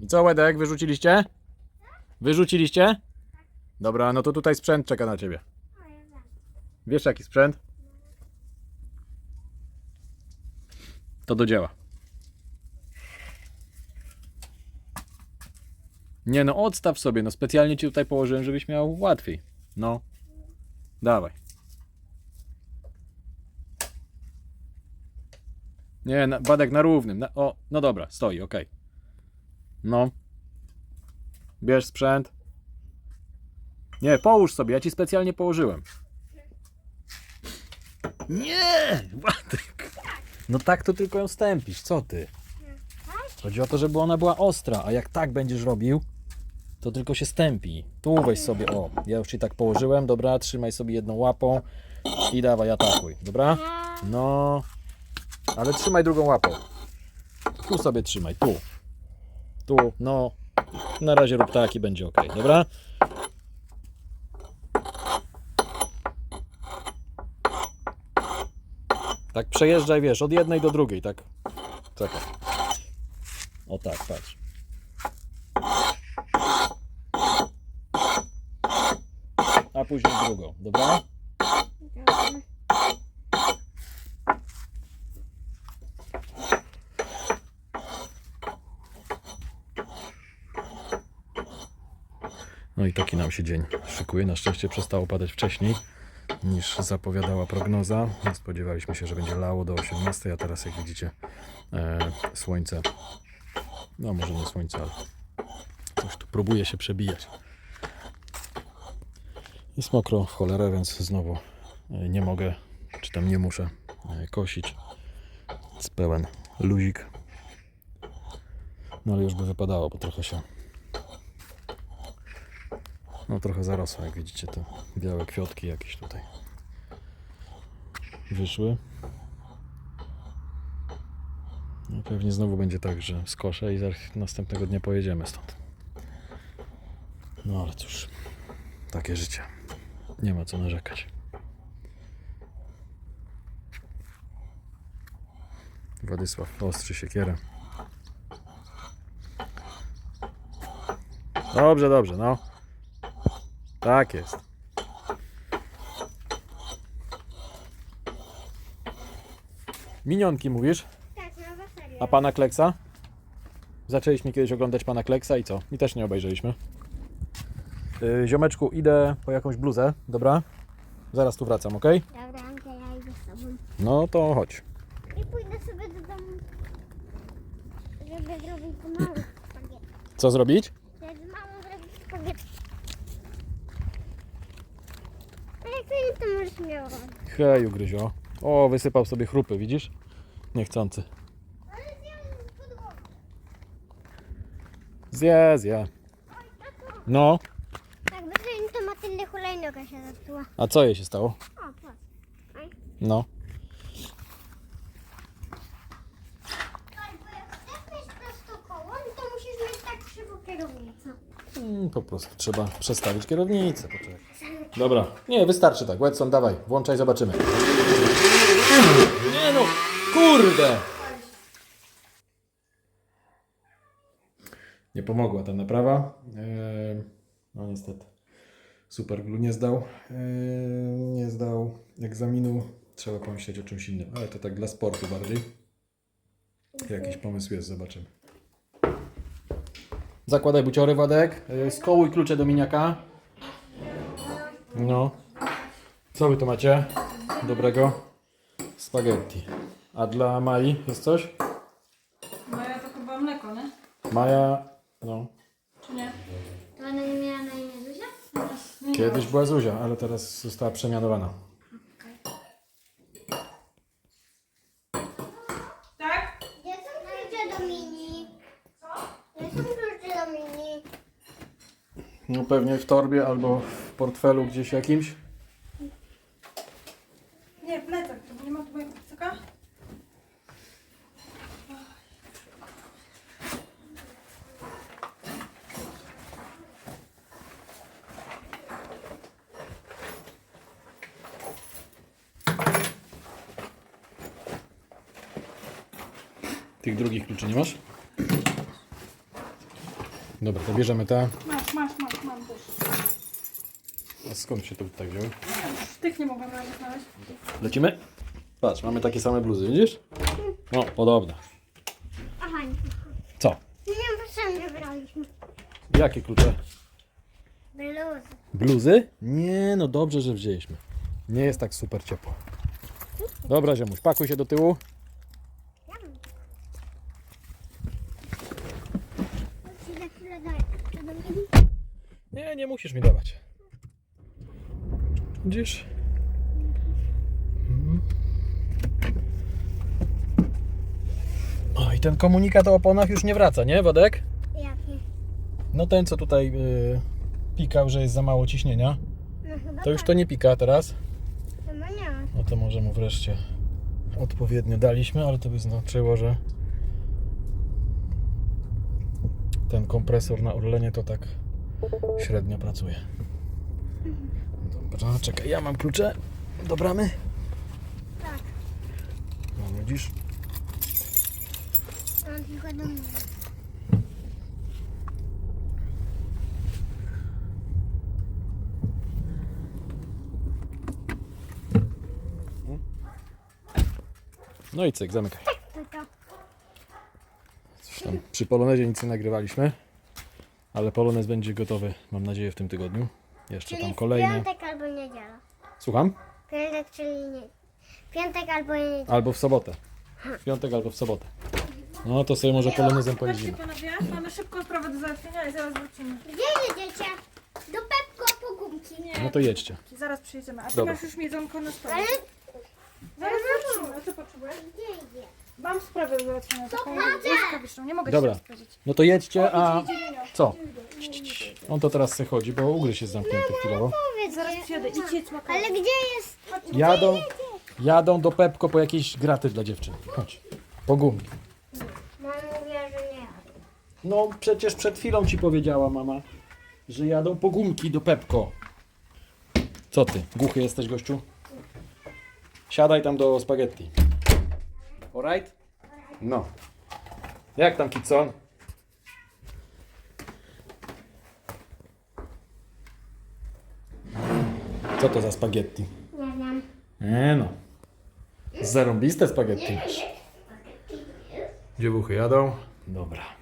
I co, Łedek, wyrzuciliście? Wyrzuciliście? Dobra, no to tutaj sprzęt czeka na ciebie. Wiesz jaki sprzęt? To do dzieła. Nie no, odstaw sobie, no specjalnie ci tutaj położyłem, żebyś miał łatwiej. No. Dawaj. Nie, na, Badek na równym. Na, o, no dobra, stoi, okej. No. Bierz sprzęt. Nie, połóż sobie, ja ci specjalnie położyłem. Nie! Ładek. No tak to tylko ją stępisz, co ty? Chodzi o to, żeby ona była ostra, a jak tak będziesz robił, to tylko się stępi. Tu weź sobie, o, ja już ci tak położyłem, dobra, trzymaj sobie jedną łapą i dawaj, atakuj, dobra? No, ale trzymaj drugą łapą. Tu sobie trzymaj, tu. Tu, no. Na razie rób tak i będzie ok, dobra? Tak przejeżdżaj, wiesz, od jednej do drugiej, tak. Czekaj. O tak, patrz. A później drugą, dobra? No i taki nam się dzień szykuje. Na szczęście przestało padać wcześniej niż zapowiadała prognoza. Spodziewaliśmy się, że będzie lało do 18, a teraz jak widzicie e, słońce, no może nie słońce, ale coś tu próbuje się przebijać. Jest mokro w cholerę, więc znowu e, nie mogę, czy tam nie muszę e, kosić. Jest pełen luzik. No ale już by wypadało, bo trochę się no trochę zarosła, jak widzicie, te białe kwiatki jakieś tutaj wyszły. No pewnie znowu będzie tak, że skoszę i następnego dnia pojedziemy stąd. No ale cóż, takie życie. Nie ma co narzekać. Władysław ostrzy siekierę. Dobrze, dobrze, no. Tak jest. Minionki mówisz? Tak, nowa seria. A pana Kleksa? Zaczęliśmy kiedyś oglądać pana Kleksa i co? I też nie obejrzeliśmy. Yy, ziomeczku, idę po jakąś bluzę, dobra? Zaraz tu wracam, ok? Dobra, Anka, ja idę z tobą. No to chodź. I pójdę sobie do domu, żeby zrobić małe spaghetti. Co zrobić? Żeby z mamą zrobić spaghetti. Jak to możesz oglądać. Heju, Gryzio. O, wysypał sobie chrupy, widzisz? Niechcący. Ale zjem podłogę. Zje, zje. No, Tak, niej to Matyldy hulajnoga się zepsuła. a co jej się stało? O, patrz. Oj. No. Tak, bo jak chcesz mieć prosto koło, no to musisz mieć kierownicę. Mm, Po prostu trzeba przestawić kierownicę. Poczekaj. Dobra, nie, wystarczy tak. Wedson, dawaj, włączaj, zobaczymy. Nie no, kurde! Nie pomogła ta naprawa. Eee, No niestety. Super glue nie zdał. Eee, Nie zdał egzaminu. Trzeba pomyśleć o czymś innym, ale to tak dla sportu bardziej. Jakiś pomysł jest, zobaczymy. Zakładaj buciory, Wadek. Yy, Skołuj klucze do miniaka. No. Co wy tu macie? Dobrego? Spaghetti. A dla Mai jest coś? Maja to chyba mleko, nie? Maja, no. Czy nie? To ona nie miała na imię Zuzia? Kiedyś była Zuzia, ale teraz została przemianowana. Tak? Gdzie są klucze do mini? Co? Gdzie są klucze do mini? No pewnie w torbie albo w portfelu gdzieś jakimś. Nie, plecak. To nie ma tu mojego plecaka? Tych drugich kluczy nie masz? Dobra, to bierzemy te. Masz, masz, mam też. A skąd się to wzięły? Już tych nie mogłam nawet znaleźć. Lecimy? Patrz, mamy takie same bluzy, widzisz? No, podobne. Aha, nie. Co? Nie wiem, co nie wybraliśmy. Jakie klucze? Bluzy. Bluzy? Nie, no dobrze, że wzięliśmy. Nie jest tak super ciepło. Dobra, ziomuś, pakuj się do tyłu. Ci za chwilę daję. Czy do mnie? Nie, nie musisz mi dawać. Widzisz? Mhm. O, i ten komunikat o oponach już nie wraca, nie, Wodek? Jaki? No ten, co tutaj yy, pikał, że jest za mało ciśnienia, No chyba to już tak. to nie pika teraz. Chyba nie. No to może mu wreszcie odpowiednio daliśmy, ale to by znaczyło, że ten kompresor na Orlenie to tak średnio pracuje. Dobra, czekaj, ja mam klucze do bramy. Tak. No widzisz? On tylko do mnie. No i cyk, zamykaj. Coś tam przy Polonezie nic nie nagrywaliśmy, ale Polonez będzie gotowy, mam nadzieję, w tym tygodniu. Jeszcze Czyli tam w kolejny. piątek albo niedziela. Słucham? Piątek, czyli nie. Piątek albo niedziela. Albo w sobotę. W piątek albo w sobotę. No to sobie może Polonezem Patrzcie panowie, mamy szybką sprawę do załatwienia i zaraz wrócimy. Gdzie jedziecie? Do Pepko po gumki. Nie, No to jedźcie. zaraz przyjedziemy. A ty Dobra. masz już jedzonko na stole. Ale Zaraz wrócimy. A co potrzebujesz? gdzie idzie? Mam sprawę do załatwienia. Taką błyskawiczną. Nie mogę Dobra. ci teraz powiedzieć. No to jedźcie, a Idzie Junio. Co? On to teraz se chodzi, bo ugryź jest zamknięty chwilowo. Powiedz, Zaraz przyjadę. Ale gdzie jest? Jadą, jadą do Pepko po jakieś graty dla dziewczyn. Chodź. Po gumki. Mama mówiła, że nie. No przecież przed chwilą ci powiedziała mama, że jadą po gumki do Pepko. Co ty, głuchy jesteś gościu? Siadaj tam do spaghetti. Alright? No. Jak tam Kitson? Co to za spaghetti? Nie wiem. Nie no. Zarąbiste spaghetti. Dziewuchy jadą? Dobra.